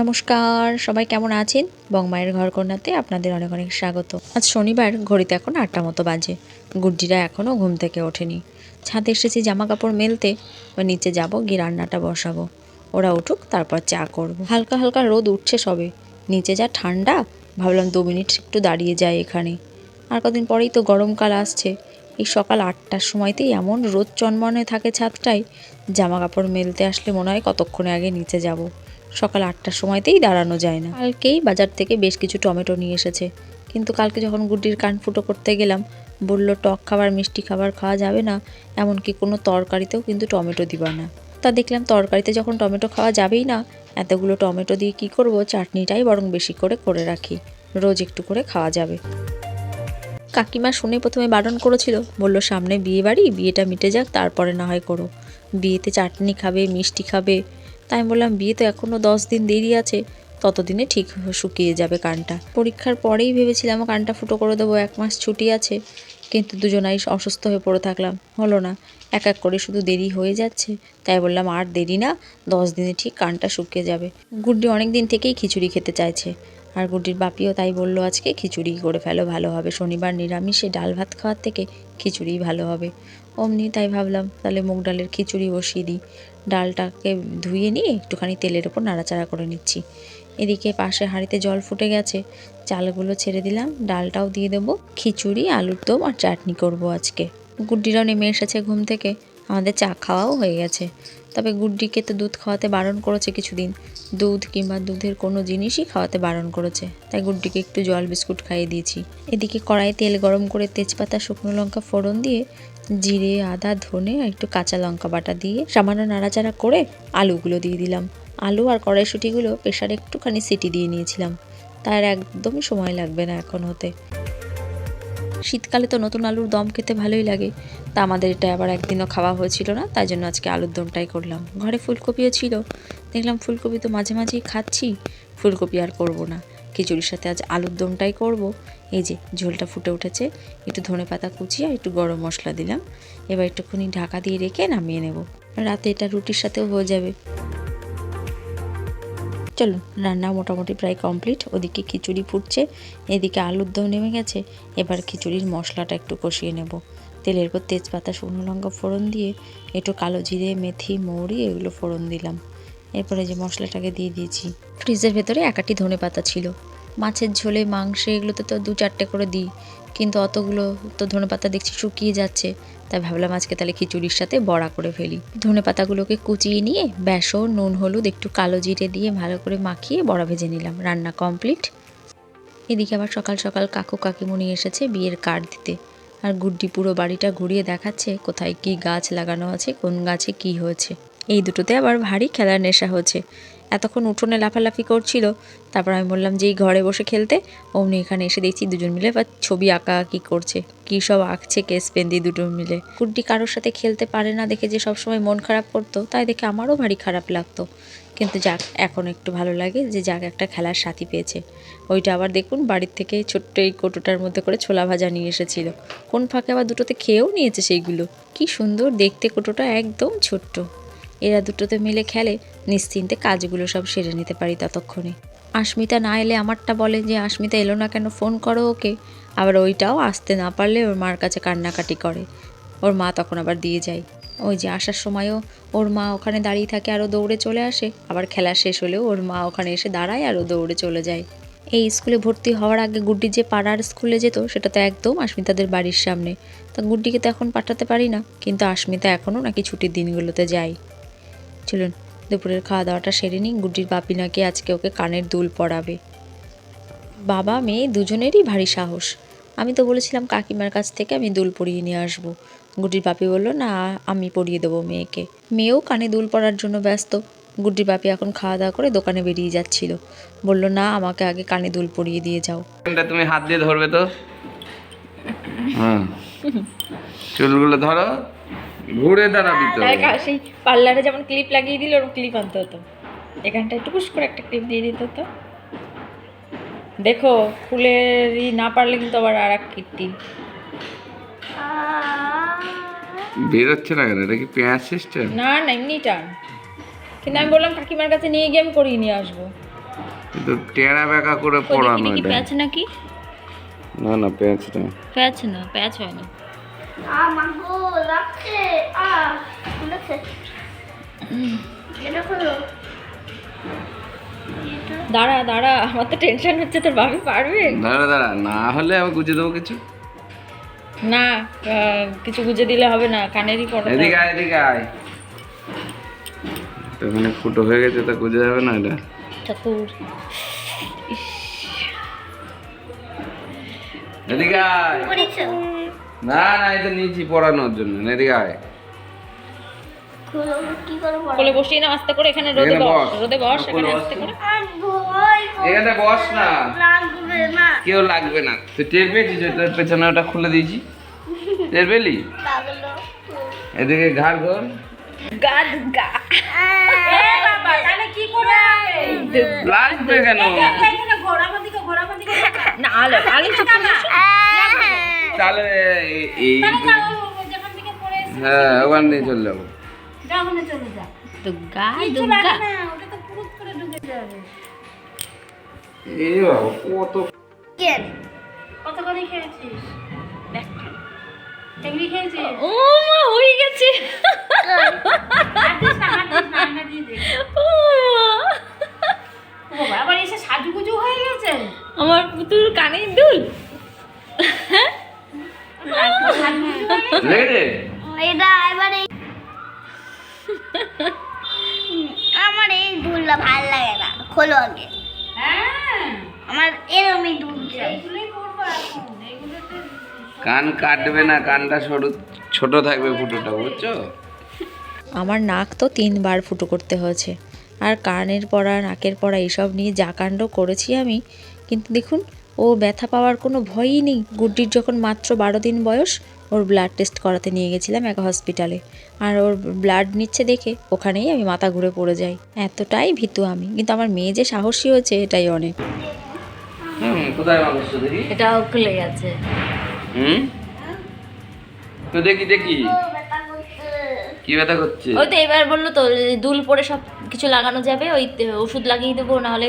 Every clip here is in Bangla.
নমস্কার, সবাই কেমন আছেন? বংমায়ের ঘর কন্যাতে আপনাদের অনেক অনেক স্বাগত। আজ শনিবার, ঘড়িতে এখন আটটা মতো বাজে। গুড্ডিরা এখনও ঘুম থেকে ওঠেনি। ছাদে এসেছি জামা কাপড় মেলতে ও নিচে যাব, গিয়ে রান্নাটা বসাবো। ওরা উঠুক, তারপর চা করব। হালকা হালকা রোদ উঠছে সবে। নিচে যা ঠান্ডা, ভাবলাম দু মিনিট একটু দাঁড়িয়ে যাই এখানে। আর কদিন পরেই তো গরমকাল আসছে। এই সকাল আটটার সময়তেই এমন রোদ চনমনে থাকে ছাদটায় জামা কাপড় মেলতে আসলে মনে হয় কতক্ষণে আগে নিচে যাব। সকাল আটটার সময়তেই দাঁড়ানো যায় না। কালকেই বাজার থেকে বেশ কিছু টমেটো নিয়ে এসেছে। কিন্তু কালকে যখন গুড্ডির কান ফুটো করতে গেলাম, বলল, টক খাবার, মিষ্টি খাবার খাওয়া যাবে না, এমনকি কোনো তরকারিতেও কিন্তু টমেটো দিবা না। তা দেখলাম তরকারিতে যখন টমেটো খাওয়া যাবেই না, এতগুলো টমেটো দিয়ে কি করব, চাটনিটাই বরং বেশি করে করে রাখি। রোজ একটু করে খাওয়া যাবে। কাকিমা শুনে প্রথমে বারণ করেছিল, বলল, সামনে বিয়ে বাড়ি বিয়েটা মিটে যাক, তারপরে না হয় করো। বিয়েতে চাটনি খাবে, মিষ্টি খাবে তাই আমি বললাম, বিয়ে তো এখনও দশ দিন দেরি আছে, ততদিনে ঠিক শুকিয়ে যাবে কানটা। পরীক্ষার পরেই ভেবেছিলাম কানটা ফুটো করে দেবো, এক মাস ছুটি আছে, কিন্তু দুজনাই অসুস্থ হয়ে পড়ে থাকলাম। হলো না, এক এক করে শুধু দেরি হয়ে যাচ্ছে, তাই বললাম, আর দেরি না, দশ দিনে ঠিক কানটা শুকিয়ে যাবে। গুড্ডি অনেক দিন থেকেই খিচুড়ি খেতে চাইছে, আর গুড্ডির বাপিও তাই বলল, আজকে খিচুড়ি করে ফেলো, ভালো হবে। শনিবার নিরামিষে ডাল ভাত খাওয়ার থেকে খিচুড়িই ভালো হবে। অমনি তাই ভাবলাম, তাহলে মুগ ডালের খিচুড়ি বসিয়ে দিই। ডালটাকে ধুয়ে নিয়ে একটুখানি তেলের ওপর নাড়াচাড়া করে নিচ্ছি। এদিকে পাশে হাঁড়িতে জল ফুটে গেছে। চালগুলো ছেড়ে দিলাম। ডালটাও দিয়ে দেবো। খিচুড়ি, আলুর দম আর চাটনি করব আজকে। গুড্ডিরাও নেমে এসেছে ঘুম থেকে। আমাদের চা খাওয়াও হয়ে গেছে। তবে গুড্ডিকে তো দুধ খাওয়াতে বারণ করেছে কিছুদিন। দুধ কিংবা দুধের কোনো জিনিসই খাওয়াতে বারণ করেছে। তাই গুড্ডিকে একটু জল বিস্কুট খাইয়ে দিয়েছি। এদিকে কড়াই তেল গরম করে তেজপাতা, শুকনো লঙ্কা ফোড়ন দিয়ে জিরে, আদা, ধনে আর একটু কাঁচা লঙ্কা বাটা দিয়ে সামান্য নাড়াচাড়া করে আলুগুলো দিয়ে দিলাম। আলু আর কড়াইশুটিগুলো প্রেশারে একটুখানি সিটি দিয়ে নিয়েছিলাম। তার একদমই সময় লাগবে না এখন হতে। শীতকালে তো নতুন আলুর দম খেতে ভালোই লাগে। তা আমাদের এটা আবার একদিনও খাওয়া হয়েছিল না, তাই জন্য আজকে আলুর দমটাই করলাম। ঘরে ফুলকপিও ছিল। দেখলাম ফুলকপি তো মাঝে মাঝেই খাচ্ছি, ফুলকপি আর করব না। খিচুড়ির সাথে আজ আলুর দমটাই করব। এই যে, ঝোলটা ফুটে উঠেছে। একটু ধনে পাতা কুচিয়ে আর একটু গরম মশলা দিলাম। এবার একটুখানি ঢাকা দিয়ে রেখে নামিয়ে নেব। রাতে এটা রুটির সাথেও হয়ে যাবে। চলুন রান্না মোটামুটি প্রায় কমপ্লিট। ওদিকে খিচুড়ি ফুটছে, এদিকে আলুর দম নেমে গেছে। এবার খিচুড়ির মশলাটা একটু কষিয়ে নেব। তেলের পর তেজপাতা, শুকনো লঙ্কা ফোড়ন দিয়ে একটু কালো জিরে, মেথি, মৌরি এগুলো ফোড়ন দিলাম। এরপরে যে মশলাটাকে দিয়ে দিয়েছি, ফ্রিজের ভেতরে একাটি ধনে পাতা ছিল। মাছের ঝোলে, মাংসে এগুলোতে তো দু চারটে করে দিই। কিন্তু অতগুলো তো ধনে পাতা দেখছি শুকিয়ে যাচ্ছে। তাই ভাবলাম আজকে তাহলে খিচুড়ির সাথে বড়া করে ফেলি। ধনে পাতাগুলোকে কুচিয়ে নিয়ে বেসন, নুন, হলুদ, একটু কালো জিরে দিয়ে ভালো করে মাখিয়ে বড়া ভেজে নিলাম। রান্না কমপ্লিট। এদিকে আবার সকাল সকাল কাকু কাকিমুনি এসেছে বিয়ের কার্ড দিতে। আর গুড্ডি পুরো বাড়িটা ঘুরিয়ে দেখাচ্ছে কোথায় কি গাছ লাগানো আছে, কোন গাছে কি হয়েছে। এই দুটোতে আবার ভারী খেলার নেশা হচ্ছে। এতক্ষণ উঠোনে লাফালাফি করছিল, তারপর আমি বললাম যে এই ঘরে বসে খেলতে? অমনি এখানে এসে দেখছি দুজন মিলে বা ছবি আঁকা আঁকি করছে। কী সব আঁকছে কেস পেন দিয়ে দুটো মিলে। কুড্ডি কারোর সাথে খেলতে পারে না দেখে যে সবসময় মন খারাপ করতো, তাই দেখে আমারও ভারী খারাপ লাগতো। কিন্তু যাক, এখন একটু ভালো লাগে যে যাক, একটা খেলার সাথী পেয়েছে। ওইটা আবার দেখুন, বাড়ির থেকে ছোট্ট এই কৌটোটার মধ্যে করে ছোলা ভাজা নিয়ে এসেছিল। কোন ফাঁকে আবার দুটোতে খেয়েও নিয়েছে সেইগুলো? কি সুন্দর দেখতে কৌটোটা, একদম ছোট্ট। এরা দুটোতে মিলে খেলে নিশ্চিন্তে কাজগুলো সব সেরে নিতে পারি ততক্ষণে। আস্মিতা না এলে আমারটা বলে যে, আস্মিতা এলো না কেন? ফোন করো ওকে। আবার ওইটাও আসতে না পারলে ওর মার কাছে কান্নাকাটি করে। ওর মা তখন আবার দিয়ে যায়। ওই যে আসার সময়ও ওর মা ওখানে দাঁড়িয়ে থাকে আরও দৌড়ে চলে আসে। আবার খেলা শেষ হলেও ওর মা ওখানে এসে দাঁড়ায় আরও দৌড়ে চলে যায়। এই স্কুলে ভর্তি হওয়ার আগে গুড্ডি যে পাড়ার স্কুলে যেত, সেটা তো একদম আস্মিতাদের বাড়ির সামনে। তা গুড্ডিকে তো এখন পাঠাতে পারি না, কিন্তু আস্মিতা এখনও নাকি ছুটির দিনগুলোতে যায়। চলুন দুপুরের খাওয়া দাওয়াটা সেরে নিই গুড্ডির বাপি নাকি আজকে ওকে কানের দুল পরাবে। বাবা, মেয়ে দুজনেরই ভারী সাহস। আমি তো বলেছিলাম, কাকিমার কাছ থেকে আমি দুল পরিয়ে নিয়ে আসব। গুড্ডির বাপি বলল, না, আমি পরিয়ে দেবো মেয়েকে। মেয়েও কানে দুল পরার জন্য ব্যস্ত। গুড্ডির বাপি এখন খাওয়া দাওয়া করে দোকানে বেরিয়ে যাচ্ছিল। বলল, না, আমাকে আগে কানে দুল পরিয়ে দিয়ে যাও। তুমি হাত দিয়ে ধরবে তো? চুলগুলো ধরো। ঘুরে দাঁড়াবি তো। সেই পার্লারে যেমন ক্লিপ লাগিয়ে দিল ওরকম ক্লিপ আনতে হতো। এখানটা একটু পুশ করে একটা ক্লিপ দিয়ে দিতে হতো। দেখো ফুলেরই না পারলে কিন্তু আবার আর এক কীর্তি। বেরোচ্ছে না কেন? এটা কি পেঁয়াজ সিস্টেম? না না এমনি টান কিন্তু আমি বললাম কাকিমার কাছে নিয়ে গিয়ে আমি করিয়ে নিয়ে আসব। তো টেরা বেঁকা করে পড়ানো এটা। প্যাচ নাকি? না না প্যাঁচ না। প্যাচ না প্যাচ হয় না। আমার গো লাগছে আ লাগছে এটা দাঁড়া দাঁড়া আমার তো টেনশন হচ্ছে তোর বাবি পারবে? দাঁড়া দাঁড়া না হলে আমি গুজে দেবো কিছু? না কিছু গুজে দিলে হবে না কানেরই পড়া এদিকে আয় এদিকে আয়। তো ওখানে ফুটো হয়ে গেছে তা গুজে যাবে না এটা? ঠাকুর। এদিকে আয়। না না এটা নিয়েছি পড়ানোর জন্য। এদিকে আয়। খুলো কি করে পড়া কোলে বসিয়ে না আস্তে করে এখানে রোদে বস বস। রোদে বস এখানে আস্তে করে। এখানে বস না। লাগবে না। কেউ লাগবে না। তুই টের পেয়েছিস তোর পেছনে ওটা খুলে দিয়েছি? টের পেলি? লাগল এদিকে ঘাড় ঘর। গা। এ বাবা তাহলে কি করে লাগবে কেন না আলো আলো চুপ করে বসো। তাহলে এ- এই হ্যাঁ ওখান দিয়ে চলে যাব। এই বাবা কত ও মা হয়ে গেছে। আমার পুতুল কানে দুল। লেগেছে এটা এবারে আমার এই দুলটা ভালো লাগে না খোলো আগে। আমার এরমই দুল কান কাটবে না কানটা সরু ছোট থাকবে ফুটোটা বুঝছ? আমার নাক তো তিনবার ফুটো করতে হয়েছে। আর কানের পড়া নাকের পড়া এইসব নিয়ে যা কাণ্ড করেছি আমি কিন্তু দেখুন ও ব্যথা পাওয়ার কোনো ভয়ই নেই। গুড্ডির যখন মাত্র বারো দিন বয়স ওর ব্লাড টেস্ট করাতে নিয়ে গেছিলাম এক হসপিটালে আর ওর ব্লাড নিচ্ছে দেখে ওখানেই আমি মাথা ঘুরে পড়ে যাই। এতটাই ভীতু আমি। কিন্তু আমার মেয়ে যে সাহসী হয়েছে এটাই অনেক। হুম কোথায় মানুষ দেখি? খুলে গেছে। হুম? তো দেখি দেখি। কি ব্যথা করছে? ওই তো এবার বলল তো দুল পরে সব কিছু লাগানো যাবে ওই ওষুধ লাগিয়ে দেবো নাহলে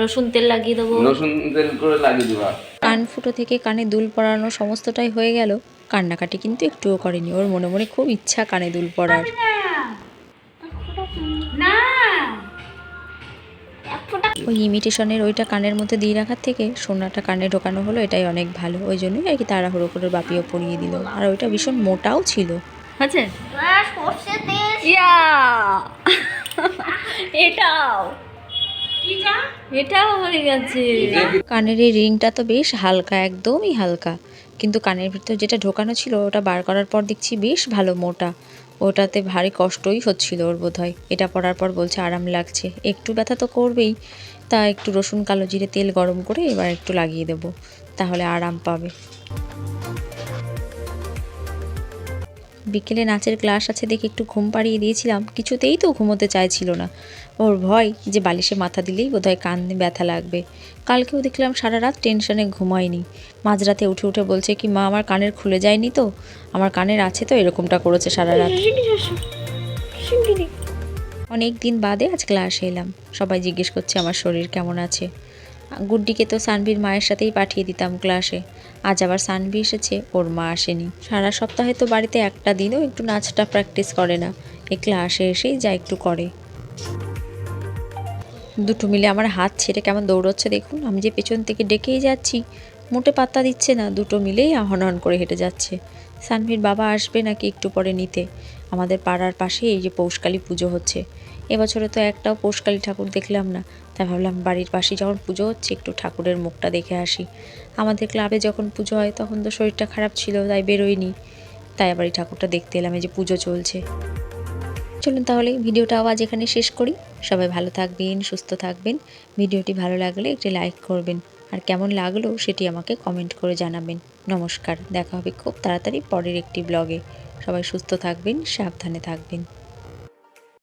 রসুন তেল লাগিয়ে দেবো। রসুন তেল করে লাগিয়ে দিবা। কান ফুটো থেকে কানে দুল পরানো সমস্তটাই হয়ে গেল। কান্নাকাটি কিন্তু একটুও করেনি। ওর মনে মনে খুব ইচ্ছা কানে দুল পরার। ফোঁটা ওই ইমিটেশনের ওইটা কানের মধ্যে দিয়ে রাখার থেকে সোনাটা কানে ঢোকানো হলো এটাই অনেক ভালো। ওই জন্যই আর কি তাড়াহুড়ো করে বাপিও পরিয়ে দিল। আর ওইটা ভীষণ মোটাও ছিল। আছে ইয়া! এটাও। এটাও হয়ে গেছে। কানের এই রিংটা তো বেশ হালকা একদমই হালকা। কিন্তু কানের ভিতর যেটা ঢোকানো ছিল ওটা বার করার পর দেখছি বেশ ভালো মোটা। ওটাতে ভারী কষ্টই হচ্ছিল ওর বোধহয়। এটা পরার পর বলছে আরাম লাগছে। একটু ব্যথা তো করবেই। তা একটু রসুন কালো জিরে তেল গরম করে এবার একটু লাগিয়ে দেবো। তাহলে আরাম পাবে। বিকেলে নাচের ক্লাস আছে দেখে একটু ঘুম পাড়িয়ে দিয়েছিলাম কিছুতেই তো ঘুমোতে চাইছিল না। ওর ভয় যে বালিশে মাথা দিলেই বোধহয় কান ব্যথা লাগবে। কালকেও দেখলাম সারা রাত টেনশনে ঘুমায়নি। মাঝরাতে উঠে উঠে বলছে কি মা আমার কানের খুলে যায়নি তো? আমার কানের আছে তো? এরকমটা করেছে সারা রাত অনেক দিন বাদে আজ ক্লাসে এলাম। সবাই জিজ্ঞেস করছে আমার শরীর কেমন আছে? গুড্ডিকে তো সানভির মায়ের সাথেই পাঠিয়ে দিতাম ক্লাসে। আজ আবার সানভি এসেছে, ওর মা আসেনি। সারা সপ্তাহে তো বাড়িতে একটা দিনও একটু নাচটা প্র্যাকটিস করে না। এ ক্লাসে এসেই যা একটু করে। দুটো মিলে আমার হাত ছেড়ে কেমন দৌড়চ্ছে দেখুন। আমি যে পেছন থেকে ডেকেই যাচ্ছি, মোটে পাত্তা দিচ্ছে না। দুটো মিলেই হন হন করে হেঁটে যাচ্ছে। সানভির বাবা আসবে নাকি একটু পরে নিতে? আমাদের পাড়ার পাশে এই যে পৌষকালী পুজো হচ্ছে। এবছরে তো একটাও পৌষকালী ঠাকুর দেখলাম না। তাই ভাবলাম বাড়ির পাশে যখন পুজো হচ্ছে, একটু ঠাকুরের মুখটা দেখে আসি। আমাদের ক্লাবে যখন পুজো হয়, তখন তো শরীরটা খারাপ ছিল, তাই বেরোয়নি। তাই আবার এই ঠাকুরটা দেখতে এলাম, এই যে পুজো চলছে। চলুন তাহলে ভিডিওটা আজ এখানে শেষ করি। সবাই ভালো থাকবেন, সুস্থ থাকবেন। ভিডিওটি ভালো লাগলে একটি লাইক করবেন। আর কেমন লাগল সেটি আমাকে কমেন্ট করে জানাবেন। নমস্কার, দেখা হবে খুব তাড়াতাড়ি পরের একটি ব্লগে। সবাই সুস্থ থাকবেন, সাবধানে থাকবেন।